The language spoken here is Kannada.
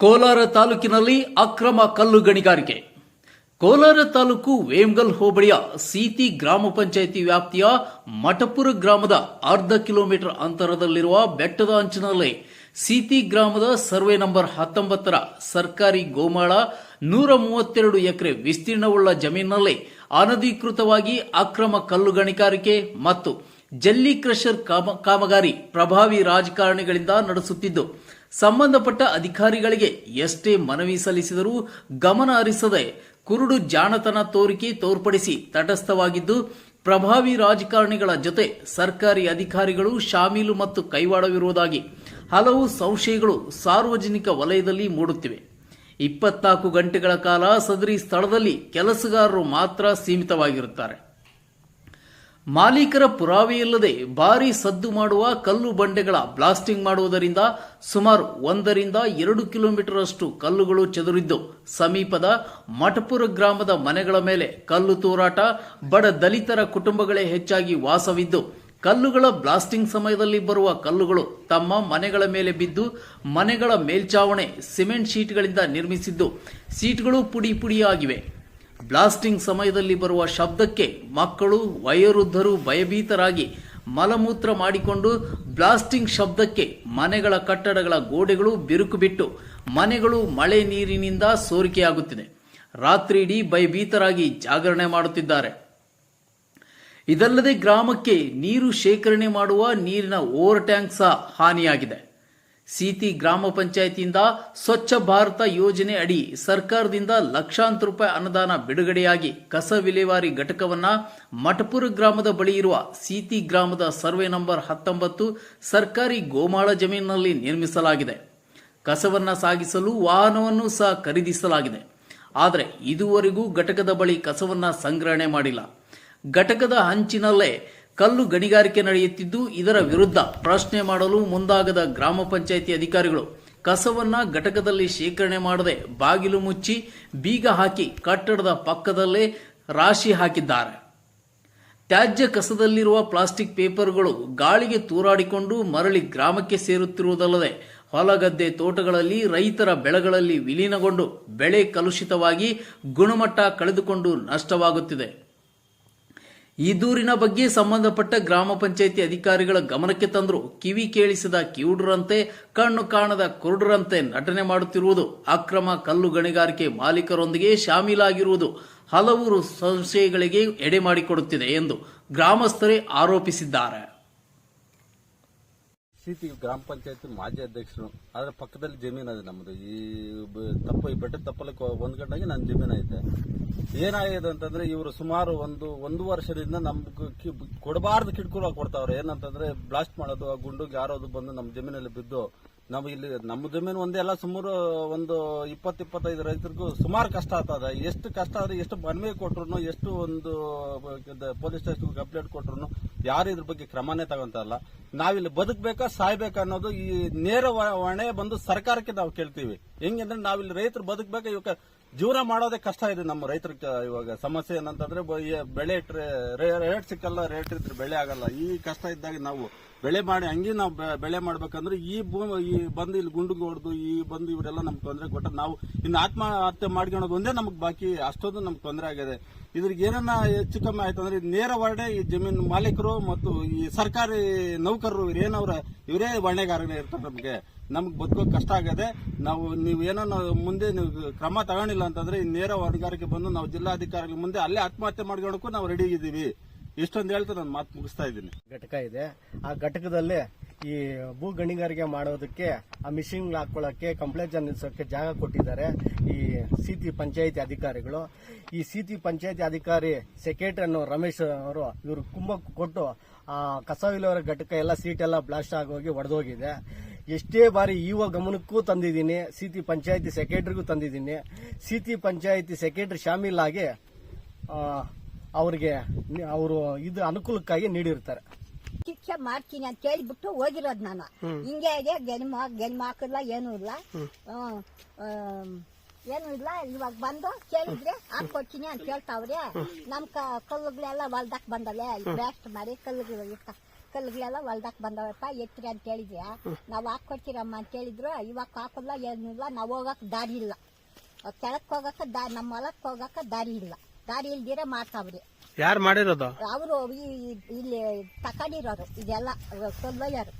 ಕೋಲಾರ ತಾಲೂಕಿನಲ್ಲಿ ಅಕ್ರಮ ಕಲ್ಲು ಗಣಿಗಾರಿಕೆ. ಕೋಲಾರ ತಾಲೂಕು ವೇಮಗಲ್ ಹೋಬಳಿಯ ಸೀತಿ ಗ್ರಾಮ ಪಂಚಾಯಿತಿ ವ್ಯಾಪ್ತಿಯ ಮಠಪುರ ಗ್ರಾಮದ ಅರ್ಧ ಕಿಲೋಮೀಟರ್ ಅಂತರದಲ್ಲಿರುವ ಬೆಟ್ಟದ ಅಂಚಿನಲ್ಲಿ ಸೀತಿ ಗ್ರಾಮದ ಸರ್ವೆ ನಂಬರ್ ಹತ್ತೊಂಬತ್ತರ ಸರ್ಕಾರಿ ಗೋಮಾಳ ನೂರ ಮೂವತ್ತೆರಡು ಎಕರೆ ವಿಸ್ತೀರ್ಣವುಳ್ಳ ಜಮೀನಿನಲ್ಲಿ ಅನಧಿಕೃತವಾಗಿ ಅಕ್ರಮ ಕಲ್ಲು ಗಣಿಗಾರಿಕೆ ಮತ್ತು ಜಲ್ಲಿ ಕ್ರಷರ್ ಕಾಮ- ಕಾಮಗಾರಿ ಪ್ರಭಾವಿ ರಾಜಕಾರಣಿಗಳಿಂದ ನಡೆಸುತ್ತಿದ್ದು, ಸಂಬಂಧಪಟ್ಟ ಅಧಿಕಾರಿಗಳಿಗೆ ಎಷ್ಟೇ ಮನವಿ ಸಲ್ಲಿಸಿದರೂ ಗಮನ ಹರಿಸದೆ ಕುರುಡು ಜಾಣತನ ತೋರಿಕೆ ತೋರ್ಪಡಿಸಿ ತಟಸ್ಥವಾಗಿದ್ದು, ಪ್ರಭಾವಿ ರಾಜಕಾರಣಿಗಳ ಜೊತೆ ಸರ್ಕಾರಿ ಅಧಿಕಾರಿಗಳು ಶಾಮೀಲು ಮತ್ತು ಕೈವಾಡವಿರುವುದಾಗಿ ಹಲವು ಸಂಶಯಗಳು ಸಾರ್ವಜನಿಕ ವಲಯದಲ್ಲಿ ಮೂಡುತ್ತಿವೆ. ಇಪ್ಪತ್ನಾಲ್ಕು ಗಂಟೆಗಳ ಕಾಲ ಸದರಿ ಸ್ಥಳದಲ್ಲಿ ಕೆಲಸಗಾರರು ಮಾತ್ರ ಸೀಮಿತವಾಗಿರುತ್ತಾರೆ. ಮಾಲೀಕರ ಪುರಾವೆಯಿಲ್ಲದೆ ಭಾರಿ ಸದ್ದು ಮಾಡುವ ಕಲ್ಲು ಬಂಡೆಗಳ ಬ್ಲಾಸ್ಟಿಂಗ್ ಮಾಡುವುದರಿಂದ ಸುಮಾರು ಒಂದರಿಂದ ಎರಡು ಕಿಲೋಮೀಟರ್ ಅಷ್ಟು ಕಲ್ಲುಗಳು ಚದುರಿದ್ದು, ಸಮೀಪದ ಮಠಪುರ ಗ್ರಾಮದ ಮನೆಗಳ ಮೇಲೆ ಕಲ್ಲು ತೂರಾಟ, ಬಡ ದಲಿತರ ಕುಟುಂಬಗಳೇ ಹೆಚ್ಚಾಗಿ ವಾಸವಿದ್ದು, ಕಲ್ಲುಗಳ ಬ್ಲಾಸ್ಟಿಂಗ್ ಸಮಯದಲ್ಲಿ ಬರುವ ಕಲ್ಲುಗಳು ತಮ್ಮ ಮನೆಗಳ ಮೇಲೆ ಬಿದ್ದು, ಮನೆಗಳ ಮೇಲ್ಚಾವಣೆ ಸಿಮೆಂಟ್ ಶೀಟ್ಗಳಿಂದ ನಿರ್ಮಿಸಿದ್ದು ಸೀಟ್ಗಳು ಪುಡಿ ಪುಡಿಯಾಗಿವೆ. ಬ್ಲಾಸ್ಟಿಂಗ್ ಸಮಯದಲ್ಲಿ ಬರುವ ಶಬ್ದಕ್ಕೆ ಮಕ್ಕಳು, ವಯೋವೃದ್ಧರು ಭಯಭೀತರಾಗಿ ಮಲಮೂತ್ರ ಮಾಡಿಕೊಂಡು ಬ್ಲಾಸ್ಟಿಂಗ್ ಶಬ್ದಕ್ಕೆ ಮನೆಗಳ ಕಟ್ಟಡಗಳ ಗೋಡೆಗಳು ಬಿರುಕು ಬಿಟ್ಟು ಮನೆಗಳು ಮಳೆ ನೀರಿನಿಂದ ಸೋರಿಕೆಯಾಗುತ್ತಿದೆ. ರಾತ್ರಿ ಇಡೀ ಭಯಭೀತರಾಗಿ ಜಾಗರಣೆ ಮಾಡುತ್ತಿದ್ದಾರೆ. ಇದಲ್ಲದೆ ಗ್ರಾಮಕ್ಕೆ ನೀರು ಶೇಖರಣೆ ಮಾಡುವ ನೀರಿನ ಓವರ್ ಟ್ಯಾಂಕ್ ಸಹ ಹಾನಿಯಾಗಿದೆ. ಸೀತಿ ಗ್ರಾಮ ಪಂಚಾಯತಿಯಿಂದ ಸ್ವಚ್ಛ ಭಾರತ ಯೋಜನೆ ಅಡಿ ಸರ್ಕಾರದಿಂದ ಲಕ್ಷಾಂತರ ರೂಪಾಯಿ ಅನುದಾನ ಬಿಡುಗಡೆಯಾಗಿ ಕಸ ವಿಲೇವಾರಿ ಘಟಕವನ್ನ ಮಠಪುರ ಗ್ರಾಮದ ಬಳಿ ಇರುವ ಸೀತಿ ಗ್ರಾಮದ ಸರ್ವೆ ನಂಬರ್ ಹತ್ತೊಂಬತ್ತು ಸರ್ಕಾರಿ ಗೋಮಾಳ ಜಮೀನಿನಲ್ಲಿ ನಿರ್ಮಿಸಲಾಗಿದೆ. ಕಸವನ್ನ ಸಾಗಿಸಲು ವಾಹನವನ್ನು ಸಹ ಖರೀದಿಸಲಾಗಿದೆ. ಆದರೆ ಇದುವರೆಗೂ ಘಟಕದ ಬಳಿ ಕಸವನ್ನ ಸಂಗ್ರಹಣೆ ಮಾಡಿಲ್ಲ. ಘಟಕದ ಹಂಚಿನಲ್ಲೇ ಕಲ್ಲು ಗಣಿಗಾರಿಕೆ ನಡೆಯುತ್ತಿದ್ದು, ಇದರ ವಿರುದ್ಧ ಪ್ರಶ್ನೆ ಮಾಡಲು ಮುಂದಾಗದ ಗ್ರಾಮ ಪಂಚಾಯಿತಿ ಅಧಿಕಾರಿಗಳು ಕಸವನ್ನ ಘಟಕದಲ್ಲಿ ಶೇಖರಣೆ ಮಾಡದೆ ಬಾಗಿಲು ಮುಚ್ಚಿ ಬೀಗ ಹಾಕಿ ಕಟ್ಟಡದ ಪಕ್ಕದಲ್ಲೇ ರಾಶಿ ಹಾಕಿದ್ದಾರೆ. ತ್ಯಾಜ್ಯ ಕಸದಲ್ಲಿರುವ ಪ್ಲಾಸ್ಟಿಕ್ ಪೇಪರ್ಗಳು ಗಾಳಿಗೆ ತೂರಾಡಿಕೊಂಡು ಮರಳಿ ಗ್ರಾಮಕ್ಕೆ ಸೇರುತ್ತಿರುವುದಲ್ಲದೆ, ಹೊಲಗದ್ದೆ ತೋಟಗಳಲ್ಲಿ ರೈತರ ಬೆಳೆಗಳಲ್ಲಿ ವಿಲೀನಗೊಂಡು ಬೆಳೆ ಕಲುಷಿತವಾಗಿ ಗುಣಮಟ್ಟ ಕಳೆದುಕೊಂಡು ನಷ್ಟವಾಗುತ್ತಿದೆ. ಈ ದೂರಿನ ಬಗ್ಗೆ ಸಂಬಂಧಪಟ್ಟ ಗ್ರಾಮ ಪಂಚಾಯಿತಿ ಅಧಿಕಾರಿಗಳ ಗಮನಕ್ಕೆ ತಂದರು. ಕಿವಿ ಕೇಳಿಸಿದ ಕಿವುಡರಂತೆ, ಕಣ್ಣು ಕಾಣದ ಕುರುಡರಂತೆ ನಟನೆ ಮಾಡುತ್ತಿರುವುದು. ಅಕ್ರಮ ಕಲ್ಲು ಗಣಿಗಾರಿಕೆ ಮಾಲೀಕರೊಂದಿಗೆ ಶಾಮೀಲಾಗಿರುವುದು ಹಲವು ಸಂಶಯಗಳಿಗೆ ಎಡೆ ಮಾಡಿಕೊಡುತ್ತಿದೆ ಎಂದು ಗ್ರಾಮಸ್ಥರೇ ಆರೋಪಿಸಿದ್ದಾರೆ. ಸಿಟಿ ಗ್ರಾಮ ಪಂಚಾಯತ್ ಮಾಜಿ ಅಧ್ಯಕ್ಷರು ಅದರ ಪಕ್ಕದಲ್ಲಿ ಜಮೀನು ಇದೆ ನಮ್ದು. ಈ ತಪ್ಪು, ಈ ಬೆಟ್ಟದ ತಪ್ಪಲಕ್ಕೆ ಒಂದ್ ಗಂಟೆಗೆ ನನ್ನ ಜಮೀನು ಐತೆ. ಏನಾಗಿದೆ ಅಂತಂದ್ರೆ ಇವರು ಸುಮಾರು ಒಂದು ಒಂದು ವರ್ಷದಿಂದ ನಮ್ಗೆ ಕೊಡಬಾರ್ದು ಕಿಡ್ಕುಲ ಕೊಡ್ತಾವ್ರೆ. ಏನಂತಂದ್ರೆ ಬ್ಲಾಸ್ಟ್ ಮಾಡೋದು, ಆ ಗುಂಡುಗೆ ಯಾರೋದು ಬಂದು ನಮ್ಮ ಜಮೀನಲ್ಲಿ ಬಿದ್ದು ನಾವು ಇಲ್ಲಿ ನಮ್ಮ ಜಮೀನು ಒಂದೇ ಅಲ್ಲ, ಸುಮಾರು ಒಂದು ಇಪ್ಪತ್ತು, ಇಪ್ಪತ್ತೈದು ರೈತರಿಗೂ ಸುಮಾರು ಕಷ್ಟ ಆಗ್ತದ. ಎಷ್ಟು ಕಷ್ಟ ಆದ್ರೆ ಎಷ್ಟು ಮನವಿ ಕೊಟ್ರು ಎಷ್ಟು ಒಂದು ಪೊಲೀಸ್ ಸ್ಟೇಷನ್ ಕಂಪ್ಲೇಂಟ್ ಕೊಟ್ರು ಯಾರು ಇದ್ರ ಬಗ್ಗೆ ಕ್ರಮನೇ ತಗೊಂತಲ್ಲ ನಾವಿಲ್ಲಿ ಬದುಕಬೇಕಾ, ಸಾಯ್ಬೇಕಾ ಅನ್ನೋದು ಈ ನೇರ ಹೊಣೆ ಬಂದು ಸರ್ಕಾರಕ್ಕೆ ನಾವು ಕೇಳ್ತೀವಿ. ಹೆಂಗಂದ್ರೆ ನಾವಿಲ್ಲಿ ರೈತರು ಬದುಕಬೇಕಾ ಇವಾಗ ಜೀವನ ಮಾಡೋದೇ ಕಷ್ಟ ಇದೆ ನಮ್ಮ ರೈತರ ಇವಾಗ ಸಮಸ್ಯೆ ಏನಂತಂದ್ರೆ ಬೆಳೆ ಇಟ್ಟರೆ ರೇಟ್ ಸಿಕ್ಕಲ್ಲ, ರೇಟ್ ಇದ್ರೆ ಬೆಳೆ ಆಗಲ್ಲ. ಈ ಕಷ್ಟ ಇದ್ದಾಗ ನಾವು ಬೆಳೆ ಮಾಡಿ ಹಂಗೆ ನಾವು ಬೆಳೆ ಮಾಡ್ಬೇಕಂದ್ರೆ ಈ ಭೂಮಿ ಈ ಬಂದು ಇಲ್ಲಿ ಗುಂಡಿಗೆ ಹೊಡೆದು, ಈ ಬಂದು ಇವರೆಲ್ಲ ನಮ್ಗೆ ತೊಂದರೆ ಕೊಟ್ಟ ನಾವು ಇನ್ನು ಆತ್ಮಹತ್ಯೆ ಮಾಡ್ಕೊಳೋದು ಒಂದೇ ನಮ್ಗೆ ಬಾಕಿ, ಅಷ್ಟೊಂದು ನಮ್ಗೆ ತೊಂದರೆ ಆಗಿದೆ. ಇದ್ರಿಗೆ ಏನನ್ನ ಹೆಚ್ಚು ಕಮ್ಮಿ ಆಯ್ತು ಅಂದ್ರೆ ನೇರ ಹೊರಡೆ ಈ ಜಮೀನು ಮಾಲೀಕರು ಮತ್ತು ಈ ಸರ್ಕಾರಿ ನೌಕರರು ಇವ್ರೇನವ್ರ ಇವರೇ ಹೊಣೆಗಾರನೇ ಇರ್ತಾರೆ ನಮಗೆ. ನಮ್ಗೆ ಬದುಕೋ ಕಷ್ಟ ಆಗದೆ ನಾವು, ನೀವು ಏನೋ ಮುಂದೆ ನೀವು ಕ್ರಮ ತಗೊಂಡಿಲ್ಲ ಅಂತಂದ್ರೆ ಈ ನೇರ ಹೊಣೆಗಾರಿಕೆ ಬಂದು ನಾವು ಜಿಲ್ಲಾಧಿಕಾರಿಗಳ ಮುಂದೆ ಅಲ್ಲೇ ಆತ್ಮಹತ್ಯೆ ಮಾಡ್ಕೊಳಕ್ಕೂ ನಾವು ರೆಡಿ ಇದ್ದೀವಿ ಇಷ್ಟೊಂದು ಹೇಳ್ತಾ ನಾನು ಮಾತು ಮುಗಿಸ್ತಾ ಇದ್ದೀನಿ. ಘಟಕ ಇದೆ. ಆ ಘಟಕದಲ್ಲಿ ಈ ಭೂ ಗಣಿಗಾರಿಕೆ ಮಾಡೋದಕ್ಕೆ, ಆ ಮಿಷಿನ್ ಹಾಕೊಳ್ಳೋಕೆ ಕಂಪ್ಲೇಂಟ್ ಜನಿಸೋಕೆ ಜಾಗ ಕೊಟ್ಟಿದ್ದಾರೆ ಈ ಸಿಟಿ ಪಂಚಾಯತಿ ಅಧಿಕಾರಿಗಳು. ಈ ಸಿಟಿ ಪಂಚಾಯತಿ ಅಧಿಕಾರಿ ಸೆಕ್ರೆಟರಿ ಅನ್ನೋ ರಮೇಶ್ ಅವರು, ಇವರು ಕುಂಭ ಕೊಟ್ಟು ಆ ಕಸ ಘಟಕ ಎಲ್ಲ ಸೀಟ್ ಎಲ್ಲ ಬ್ಲಾಸ್ಟ್ ಆಗೋಗಿ ಒಡೆದೋಗಿದೆ. ಎಷ್ಟೇ ಬಾರಿ ಇವ ಗಮನಕ್ಕೂ ತಂದಿದ್ದೀನಿ ಸಿಟಿ ಪಂಚಾಯತಿ ಸೆಕ್ರೆಟರಿಗೂ ತಂದಿದ್ದೀನಿ ಸಿಟಿ ಪಂಚಾಯತಿ ಸೆಕ್ರೆಟರಿ ಶಾಮಿಲ್ ಆಗಿ ಅವ್ರಿಗೆ ಅವರು ಇದು ಅನುಕೂಲಕ್ಕಾಗಿ ನೀಡಿರ್ತಾರೆ. ಶಿಕ್ಷೆ ಮಾಡ್ತೀನಿ ಅಂತ ಹೇಳಿಬಿಟ್ಟು ಹೋಗಿರೋದು ನಾನು. ಹಿಂಗೆ ಇದೆ ಗೆಲ್ಮ ಗೆಲ್ಮ ಹಾಕಿಲ್ಲ ಏನೂ ಇಲ್ಲ. ಏನೂ ಇಲ್ಲ ಇವಾಗ ಬಂದು ಕೇಳಿದ್ರೆ ಹಾಕೊಡ್ತೀನಿ ಅಂತ ಹೇಳ್ತಾವ್ರೆ ನಮ್ ಕಲ್ಲುಗಳೆಲ್ಲ ಹೊಲ್ದಕ್ ಬಂದಲ್ಲೇ ಬ್ಯಾಸ್ಟ್ ಮಾಡಿ ಕಲ್ಲುಗಳು ಇರ್ತ ಕಲ್ಲುಗಳೆಲ್ಲ ಹೊಲ್ದಾಕ್ ಬಂದವಪ್ಪ ಎತ್ರಿ ಅಂತ ಹೇಳಿದ್ಯಾ? ನಾವ್ ಹಾಕೊಡ್ತೀರಮ್ಮ ಅಂತ ಹೇಳಿದ್ರು. ಇವಾಗ ಹಾಕಲ್ಲ ಏನಿಲ್ಲ ನಾವ್ ಹೋಗಕ್ ದಾರಿ ಇಲ್ಲ. ಕೆಳಕ್ ಹೋಗಕ್ಕ ದಾ ನಮ್ಮ ಹೊಲಕ್ ಹೋಗಕ್ಕ ದಾರಿ ಇಲ್ಲ. ದಾರಿ ಇಲ್ದಿರ ಮಾಡ್ತಾವ್ರಿ ಯಾರು ಮಾಡಿರೋದು? ಅವರು ಇಲ್ಲಿ ತಕೊಂಡಿರೋರು ಇದೆಲ್ಲ ಕೊಲ್ಲಯ್ಯರು